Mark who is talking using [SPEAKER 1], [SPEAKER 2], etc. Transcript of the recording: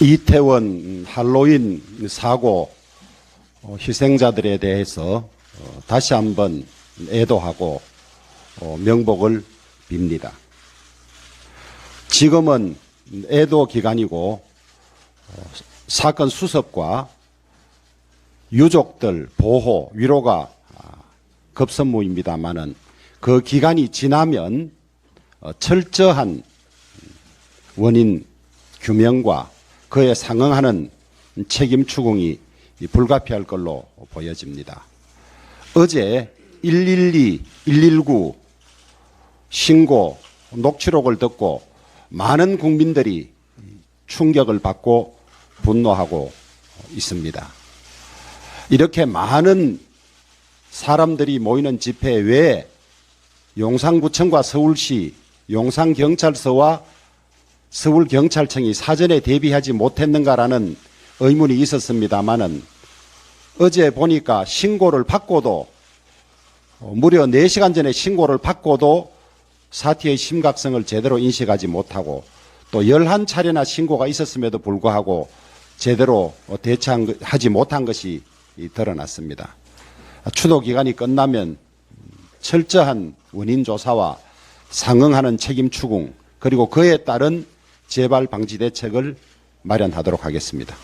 [SPEAKER 1] 이태원 할로윈 사고 어, 희생자들에 대해서 어, 다시 한번 애도하고 어, 명복을 빕니다. 지금은 애도 기간이고 어, 사건 수습과 유족들 보호 위로가 아, 급선무입니다만은 그 기간이 지나면 어, 철저한 원인 규명과 그에 상응하는 책임 추궁이 불가피할 걸로 보여집니다. 어제 112, 119 신고 녹취록을 듣고 많은 국민들이 충격을 받고 분노하고 있습니다. 이렇게 많은 사람들이 모이는 집회 외에 용산구청과 서울시 용산경찰서와 서울 경찰청이 사전에 대비하지 못했는가라는 의문이 있었습니다마는 어제 보니까 신고를 받고도 어, 무려 4시간 전에 신고를 받고도 사태의 심각성을 제대로 인식하지 못하고 또 11차례나 신고가 있었음에도 불구하고 제대로 어, 대처하지 못한 것이 드러났습니다. 추도 기간이 끝나면 철저한 원인 조사와 상응하는 책임 추궁 그리고 그에 따른 재발 방지 대책을 마련하도록 하겠습니다.